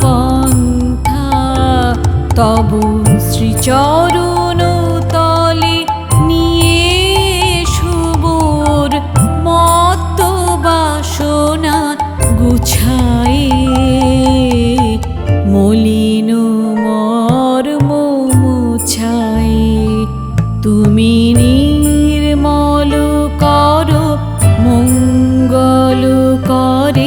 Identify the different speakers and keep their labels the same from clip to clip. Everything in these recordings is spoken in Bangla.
Speaker 1: পন্থা তবু শ্রীচরণ তলে নিয়ে শুভর মত্ত বাসনা গুছায়ে। মলিন মর্ম মুছাই তুমি নির্মল কর, মঙ্গল করে।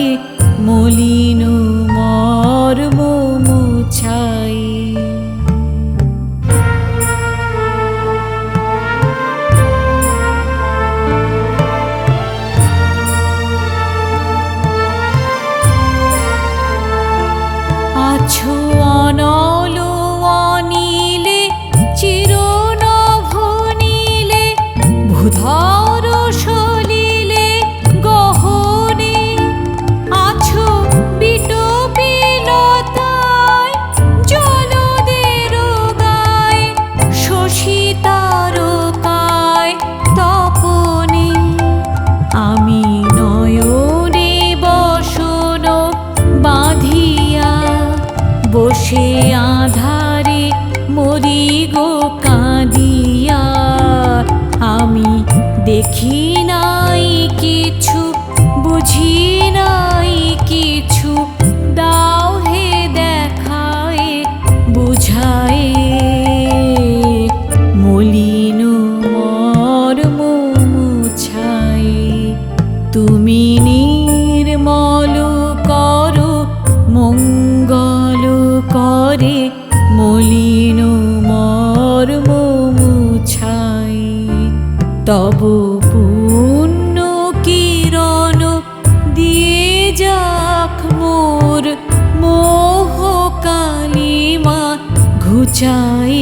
Speaker 1: মলিন মর্ম মুছাই তব পুণ্য কিরণ দিয়ে যাক মোর মোহ কালিমা ঘুচাই